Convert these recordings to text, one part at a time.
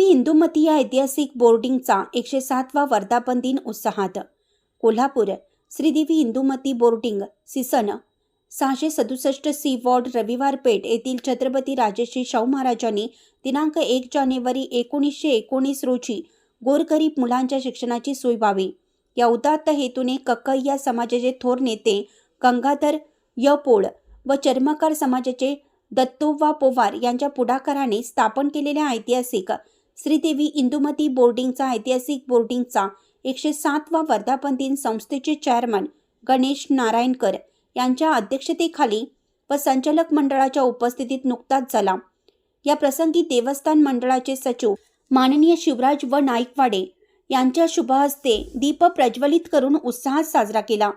इंदुमती या ऐतिहासिक बोर्डिंगचा एकशे सातवा वर्धापन दिन उत्साहात. कोल्हापूर श्रीदेवी इंदुमती बोर्डिंग सिसन सहाशे सदुसष्ट सी वॉर्ड रविवार पेठ येथील छत्रपती राजेश्री शाहू महाराजांनी दिनांक एक जानेवारी एकोणीसशे एकोणीस रोजी गोरगरीब मुलांच्या शिक्षणाची सोय व्हावी. या उदात्त हेतूने या समाजाचे थोर नेते गंगाधर य पोळ व चर्मकार समाजाचे दत्तोव्वा पोवार यांच्या पुढाकाराने स्थापन केलेल्या ऐतिहासिक श्रीदेवी इंदुमती बोर्डिंगचा ऐतिहासिक बोर्डिंगचा एकशे सातवा वर्धापन दिन संस्थेचे चेअरमन गणेश नारायणकर यांच्या अध्यक्षतेखाली व संचालक मंडळाच्या उपस्थितीत नुकताच झाला. या प्रसंगी देवस्थान मंडळाचे सचिव माननीय शिवराज व नाईकवाडे यांच्या शुभहस्ते दीप प्रज्वलित करून उत्साहात साजरा केला.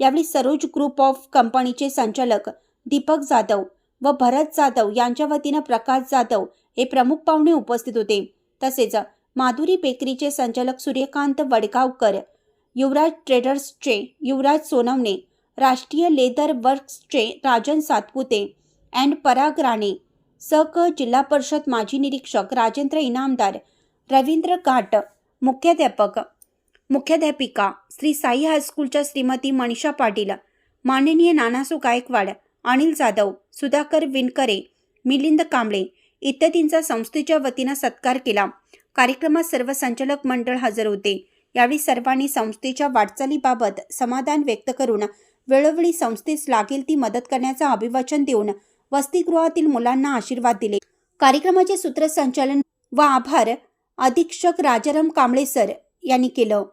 यावेळी सरोज ग्रुप ऑफ कंपनीचे संचालक दीपक जाधव व भरत जाधव यांच्या वतीनं प्रकाश जाधव हे प्रमुख पाहुणे उपस्थित होते. तसेच माधुरी बेकरीचे संचालक सूर्यकांत वडगावकर युवराज ट्रेडर्सचे युवराज सोनवणे राष्ट्रीय लेदर वर्क्सचे राजन सातपुते अँड पराग राणे सक जिल्हा परिषद माजी निरीक्षक राजेंद्र इनामदार रवींद्र घाट मुख्याध्यापक मुख्याध्यापिका श्री साई हायस्कूलच्या श्रीमती मनीषा पाटील माननीय नानासू गायकवाड अनिल जाधव सुधाकर विनकरे मिलिंद कांबळे इत्यादींचा संस्थेच्या वतीनं सत्कार केला. कार्यक्रमात सर्व संचालक मंडळ हजर होते. यावेळी सर्वांनी संस्थेच्या वाटचालीबाबत समाधान व्यक्त करून वेळोवेळी संस्थेस लागेल ती मदत करण्याचं अभिवाचन देऊन वसतिगृहातील मुलांना आशीर्वाद दिले. कार्यक्रमाचे सूत्रसंचालन व आभार अधीक्षक राजाराम कांबळे सर यांनी केलं.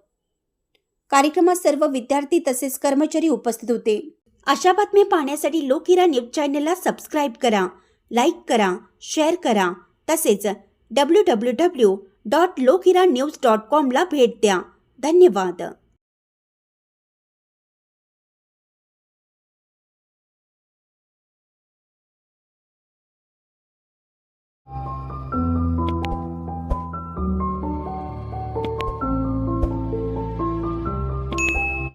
कार्यक्रमात सर्व विद्यार्थी तसेच कर्मचारी उपस्थित होते. अशा बातम्या पाहण्यासाठी लोकहिरा न्यूज चॅनलला सबस्क्राईब करा. लाईक करा शेअर करा. तसेच W W W dot Lokhira news dot कॉमला भेट द्या. धन्यवाद.